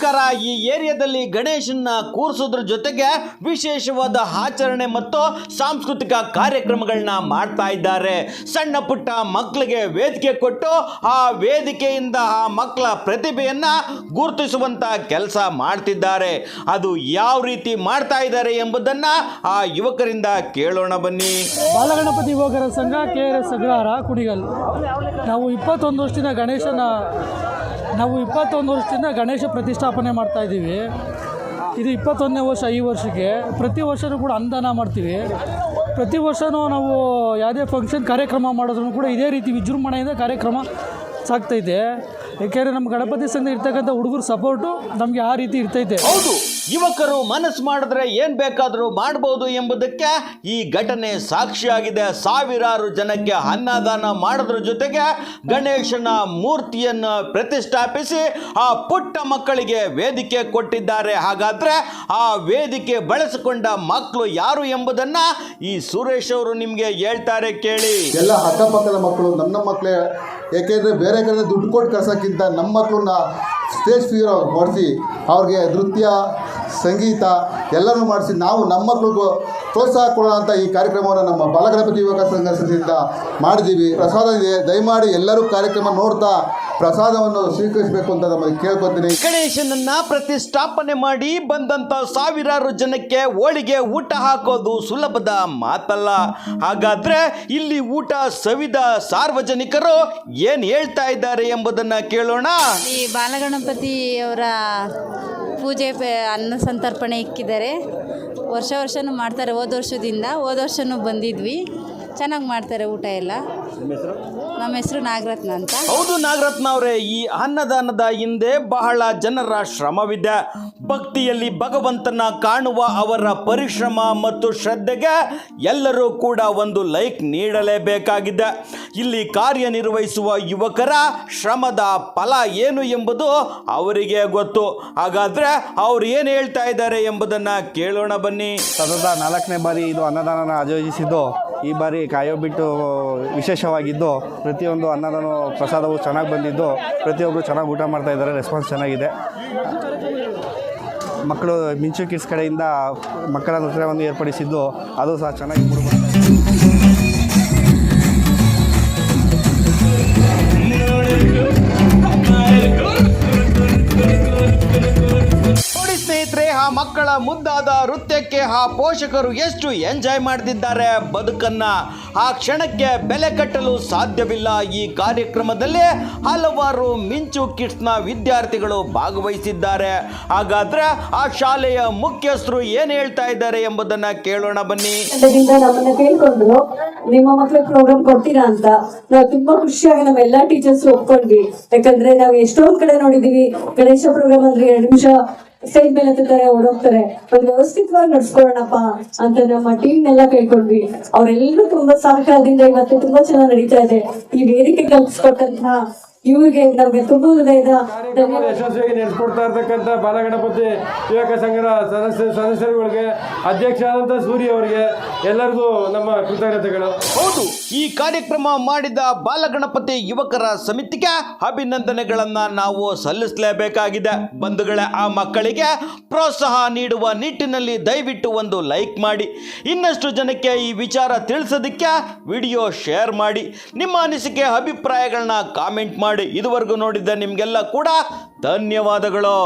ನಮಸ್ಕಾರ ಈ ಏರಿಯಾದಲ್ಲಿ ಗಣೇಶನ್ನ ಕೂರಿಸೋದ್ರ ಜೊತೆಗೆ ವಿಶೇಷವಾದ ಆಚರಣೆ ಮತ್ತು ಸಾಂಸ್ಕೃತಿಕ ಕಾರ್ಯಕ್ರಮಗಳನ್ನ ಮಾಡ್ತಾ ಇದ್ದಾರೆ. ಸಣ್ಣ ಪುಟ್ಟ ಮಕ್ಕಳಿಗೆ ವೇದಿಕೆ ಕೊಟ್ಟು ಆ ವೇದಿಕೆಯಿಂದ ಆ ಮಕ್ಕಳ ಪ್ರತಿಭೆಯನ್ನ ಗುರುತಿಸುವಂತ ಕೆಲಸ ಮಾಡ್ತಿದ್ದಾರೆ. ಅದು ಯಾವ ರೀತಿ ಮಾಡ್ತಾ ಇದ್ದಾರೆ ಎಂಬುದನ್ನ ಆ ಯುವಕರಿಂದ ಕೇಳೋಣ ಬನ್ನಿ. ಬಾಲಗಣಪತಿ ಯುವಕರ ಸಂಘ, K R S Agrahara Kudigal ನಾವು ಇಪ್ಪತ್ತೊಂದು ವರ್ಷದಿಂದ ಗಣೇಶನ ನಾವು ಇಪ್ಪತ್ತೊಂದು ವರ್ಷದಿಂದ ಗಣೇಶ ಪ್ರತಿಷ್ಠಾಪನೆ ಮಾಡ್ತಾ ಇದ್ದೀವಿ. ಇದು ಇಪ್ಪತ್ತೊಂದನೇ ವರ್ಷ ಈ ವರ್ಷಕ್ಕೆ. ಪ್ರತಿ ವರ್ಷವೂ ಕೂಡ ಅನುದಾನ ಮಾಡ್ತೀವಿ. ಪ್ರತಿ ವರ್ಷವೂ ನಾವು ಯಾವುದೇ ಫಂಕ್ಷನ್ ಕಾರ್ಯಕ್ರಮ ಮಾಡಿದ್ರು ಕೂಡ ಇದೇ ರೀತಿ ವಿಜೃಂಭಣೆಯಿಂದ ಕಾರ್ಯಕ್ರಮ ಸಾಗ್ತೈತೆ ಏಕೆಂದರೆ ನಮ್ಮ ಗಣಪತಿ ಸಂಘ ಇರ್ತಕ್ಕಂಥ ಹುಡುಗರು ಸಪೋರ್ಟು ನಮಗೆ ಆ ರೀತಿ ಇರ್ತೈತೆ. ಹೌದು. ಯುವಕರು ಮನಸ್ಸು ಮಾಡಿದ್ರೆ ಏನ್ ಬೇಕಾದರೂ ಮಾಡಬಹುದು ಎಂಬುದಕ್ಕೆ ಈ ಘಟನೆ ಸಾಕ್ಷಿಯಾಗಿದೆ. ಸಾವಿರಾರು ಜನಕ್ಕೆ ಅನ್ನದಾನ ಮಾಡೋದ್ರ ಜೊತೆಗೆ ಗಣೇಶನ ಮೂರ್ತಿಯನ್ನು ಪ್ರತಿಷ್ಠಾಪಿಸಿ ಆ ಪುಟ್ಟ ಮಕ್ಕಳಿಗೆ ವೇದಿಕೆ ಕೊಟ್ಟಿದ್ದಾರೆ. ಹಾಗಾದ್ರೆ ಆ ವೇದಿಕೆ ಬಳಸಿಕೊಂಡ ಮಕ್ಕಳು ಯಾರು ಎಂಬುದನ್ನ ಈ ಸುರೇಶ್ ಅವರು ನಿಮಗೆ ಹೇಳ್ತಾರೆ ಕೇಳಿ. ಎಲ್ಲ ಅಕ್ಕಪಕ್ಕದ ಮಕ್ಕಳು, ನನ್ನ ಮಕ್ಕಳೇ ಏಕೆಂದರೆ ಬೇರೆ ಕಡೆ ದುಡ್ಡು ಕೊಟ್ಟು ಕಳ್ಸೋಕ್ಕಿಂತ ನಮ್ಮ ಮಕ್ಕಳನ್ನ ಸ್ಟೇಜ್ ಫಿಯರ್ ಮಾಡಿಸಿ, ಅವ್ರಿಗೆ ನೃತ್ಯ ಸಂಗೀತ ಎಲ್ಲನೂ ಮಾಡಿಸಿ ನಾವು ನಮ್ಮ ಮಕ್ಳಿಗೂ ಪ್ರೋತ್ಸಾಹ ಕೊಡೋಣ ಅಂತ ಈ ಕಾರ್ಯಕ್ರಮವನ್ನು ನಮ್ಮ ಬಾಲಗಣಪತಿ ಯುವಕ ಸಂಘದಿಂದ ಮಾಡಿದ್ದೀವಿ. ಪ್ರಸಾದ ಇದೆ. ದಯಮಾಡಿ ಎಲ್ಲರೂ ಕಾರ್ಯಕ್ರಮ ನೋಡ್ತಾ ಪ್ರಸಾದವನ್ನು ಸ್ವೀಕರಿಸಬೇಕು ಅಂತ ನಮಗೆ ಕೇಳ್ಕೊತೀನಿ. ಗಣೇಶನನ್ನ ಪ್ರತಿಷ್ಠಾಪನೆ ಮಾಡಿ ಬಂದಂತ ಸಾವಿರಾರು ಜನಕ್ಕೆ ಹೋಳಿಗೆ ಊಟ ಹಾಕೋದು ಸುಲಭದ ಮಾತಲ್ಲ. ಹಾಗಾದ್ರೆ ಇಲ್ಲಿ ಊಟ ಸವಿದ ಸಾರ್ವಜನಿಕರು ಏನ್ ಹೇಳ್ತಾ ಇದ್ದಾರೆ ಎಂಬುದನ್ನ ಕೇಳೋಣ. ಈ ಬಾಲಗಣಪತಿ ಅವರ ಪೂಜೆ ಅನ್ನ ಸಂತರ್ಪಣೆ ಇಕ್ಕಿದ್ದಾರೆ. ವರ್ಷ ವರ್ಷನೂ ಮಾಡ್ತಾರೆ ಹೋದ ವರ್ಷದಿಂದ ಹೋದ ವರ್ಷನೂ ಬಂದಿದ್ವಿ. ಚೆನ್ನಾಗಿ ಮಾಡ್ತಾರೆ ಊಟ ಎಲ್ಲ. ನಮ್ಮ ಹೆಸರು? ನಾಗರತ್ನ ಅಂತ. ಹೌದು ನಾಗರತ್ನ ಅವರೇ ಈ ಅನ್ನದಾನದ ಹಿಂದೆ ಬಹಳ ಜನರ ಶ್ರಮವಿದೆ. ಭಕ್ತಿಯಲ್ಲಿ ಭಗವಂತನ ಕಾಣುವ ಅವರ ಪರಿಶ್ರಮ ಮತ್ತು ಶ್ರದ್ಧೆಗೆ ಎಲ್ಲರೂ ಕೂಡ ಒಂದು ಲೈಕ್ ನೀಡಲೇಬೇಕಾಗಿದೆ. ಇಲ್ಲಿ ಕಾರ್ಯನಿರ್ವಹಿಸುವ ಯುವಕರ ಶ್ರಮದ ಫಲ ಏನು ಎಂಬುದು ಅವರಿಗೆ ಗೊತ್ತು. ಹಾಗಾದ್ರೆ ಅವ್ರು ಏನು ಹೇಳ್ತಾ ಇದ್ದಾರೆ ಎಂಬುದನ್ನ ಕೇಳೋಣ ಬನ್ನಿ. ಸತತ ನಾಲ್ಕನೇ ಬಾರಿ ಇದು ಅನ್ನದಾನ ಆಯೋಜಿಸಿದ್ದು. ಈ ಬಾರಿ ಕಾಯೋ ಬಿಟ್ಟು ವಿಶೇಷವಾಗಿದ್ದು ಪ್ರತಿಯೊಂದು ಅನ್ನದಾನ ಪ್ರಸಾದವು ಚೆನ್ನಾಗಿ ಬಂದಿದ್ದು ಪ್ರತಿಯೊಬ್ಬರು ಚೆನ್ನಾಗಿ ಊಟ ಮಾಡ್ತಾ ಇದ್ದಾರೆ ರೆಸ್ಪಾನ್ಸ್ ಚೆನ್ನಾಗಿದೆ. ಮಕ್ಕಳು ಮಿಂಚು ಕಿಡ್ಸ್ ಕಡೆಯಿಂದ ಮಕ್ಕಳ ನೃತ್ಯವನ್ನು ಏರ್ಪಡಿಸಿದ್ದು, ಅದು ಸಹ ಚೆನ್ನಾಗಿ ಮೂಡಿಬಂದಿದೆ ಆ ಮಕ್ಕಳ ಮುದ್ದಾದ ನೃತ್ಯಕ್ಕೆ ಆ ಪೋಷಕರು ಎಷ್ಟು ಎಂಜಾಯ್ ಮಾಡ್ತಿದ್ದಾರೆ ಬದುಕನ್ನ. ಆ ಕ್ಷಣಕ್ಕೆ ಬೆಲೆ ಕಟ್ಟಲು ಸಾಧ್ಯವಿಲ್ಲ. ಈ ಕಾರ್ಯಕ್ರಮದಲ್ಲಿ ಹಲವಾರು ಮಿಂಚು ಕಿಡ್ಸ್ನ ವಿದ್ಯಾರ್ಥಿಗಳು ಭಾಗವಹಿಸಿದ್ದಾರೆ. ಹಾಗಾದ್ರೆ ಆ ಶಾಲೆಯ ಮುಖ್ಯಸ್ಥರು ಏನು ಹೇಳ್ತಾ ಇದ್ದಾರೆ ಎಂಬುದನ್ನ ಕೇಳೋಣ ಬನ್ನಿ. ನಿಮ್ಮ ಮಕ್ಕಳ ಪ್ರೋಗ್ರಾಮ್ ಕೊಡ್ತೀರಾ ಅಂತ ನಾವು ತುಂಬಾ ಖುಷಿಯಾಗಿ ನಮ್ಮ ಎಲ್ಲಾ ಟೀಚರ್ಸ್ ಒಪ್ಕೊಂಡ್ವಿ. ಯಾಕಂದ್ರೆ ನಾವು ಎಷ್ಟೊಂದ್ ಕಡೆ ನೋಡಿದೀವಿ. ಗಣೇಶ ಪ್ರೋಗ್ರಾಮ್ ಅಂದ್ರೆ ಎರಡು ನಿಮಿಷ ಸ್ಟೇಜ್ ಮೇಲೆ ಹತ್ತಿದ್ದಾರೆ ಓಡೋಗ್ತಾರೆ. ಒಂದು ವ್ಯವಸ್ಥಿತವಾಗಿ ನಡ್ಸ್ಕೊಳ್ಳೋಣಪ್ಪ ಅಂತ ನಮ್ಮ ಟೀಮ್ ನೆಲ್ಲ ಕೇಳ್ಕೊಂಡ್ವಿ. ಅವರೆಲ್ಲರೂ ತುಂಬಾ ಸಹಕಾರದಿಂದ ಇವತ್ತು ತುಂಬಾ ಚೆನ್ನಾಗಿ ನಡೀತಾ ಇದೆ. ಈ ವೇದಿಕೆ ಕಲ್ಪಿಸ್ಕೊಟ್ಟಂತಹ ಇವ್ರಿಗೆ ನಮ್ಗೆ ತುಂಬಾ ಹೃದಯದ ಯಶಸ್ವಿಯಾಗಿ ನಡೆಸ್ಕೊಡ್ತಾ ಇರ್ತಕ್ಕಂಥ ಬಾಲಗಣಪತಿ ಯುವಕ ಸಂಘದ ಸದಸ್ಯ ಸದಸ್ಯರುಗಳಿಗೆ ಅಧ್ಯಕ್ಷ ಆದಂತ ಸೂರಿ ಅವರಿಗೆ ಎಲ್ಲರಿಗೂ ನಮ್ಮ ಕೃತಜ್ಞತೆಗಳು. ಹೌದು ಈ ಕಾರ್ಯಕ್ರಮ ಮಾಡಿದ ಬಾಲಗಣಪತಿ ಯುವಕರ ಸಮಿತಿಗೆ ಅಭಿನಂದನೆಗಳನ್ನ ನಾವು ಸಲ್ಲಿಸಲೇಬೇಕಾಗಿದೆ. ಬಂಧುಗಳೇ ಆ ಮಕ್ಕಳಿಗೆ ಪ್ರೋತ್ಸಾಹ ನೀಡುವ ನಿಟ್ಟಿನಲ್ಲಿ ದಯವಿಟ್ಟು ಒಂದು ಲೈಕ್ ಮಾಡಿ. ಇನ್ನಷ್ಟು ಜನಕ್ಕೆ ಈ ವಿಚಾರ ತಿಳಿಸೋದಕ್ಕೆ ವಿಡಿಯೋ ಶೇರ್ ಮಾಡಿ. ನಿಮ್ಮ ಅನಿಸಿಕೆ ಅಭಿಪ್ರಾಯಗಳನ್ನ ಕಾಮೆಂಟ್ ಮಾಡಿ ಇದುವರೆಗೂ ನೋಡಿದ್ದ ನಿಮಗೆಲ್ಲ ಕೂಡ ಧನ್ಯವಾದಗಳು.